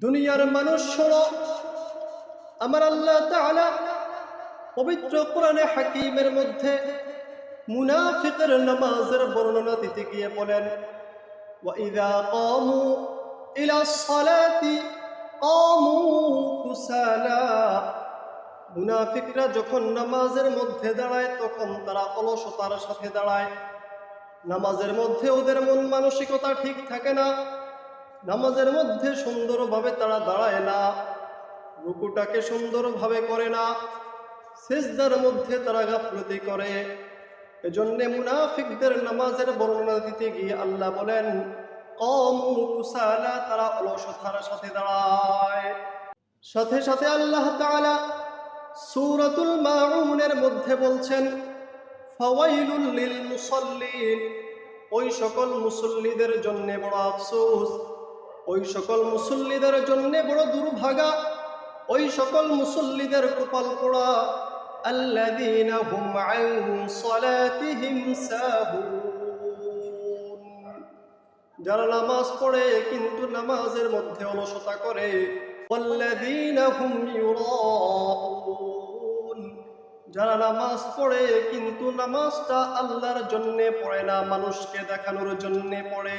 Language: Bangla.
দুনিয়ার মানুষ শোনো আমার আল্লাহ তাআলা পবিত্র কোরআনে হাকিমের মধ্যে মুনাফিকের নামাজের বর্ণনা দিতে গিয়ে বলেন وَإِذَا قَامُوا إِلَى الصَّلَاةِ قَامُوا كُسَالَى মুনাফিকরা যখন নামাজের মধ্যে দাঁড়ায় তখন তারা অলসতার সাথে দাঁড়ায় নামাজের মধ্যে ওদের মন মানসিকতা ঠিক থাকে না নামাজের মধ্যে সুন্দরভাবে তারা দাঁড়ায় না, রুকুটাকে সুন্দরভাবে করে না, সেজদার মধ্যে তারা গাফলতি করে। এজন্যে মুনাফিকদের নামাজের বর্ণনা দিতে গিয়ে আল্লাহ বলেন কমু কুসালা তারা অলসতার সাথে দাঁড়ায়। সাথে সাথে আল্লাহ তাআলা সূরাতুল মাউনের মধ্যে বলছেন, ফাওয়াইলুল লিল মুসাল্লিন। ওই সকল মুসল্লিদের জন্য বড় আফসোস। ওই সকল মুসল্লিদের জন্য বড় দুর্ভাগা। ওই সকল মুসল্লিদের কপাল পোড়া। যারা নামাজ পড়ে কিন্তু নামাজের মধ্যে অলসতা করে। যারা নামাজ পড়ে কিন্তু নামাজটা আল্লাহর জন্যে পড়ে না, মানুষকে দেখানোর জন্যে পড়ে।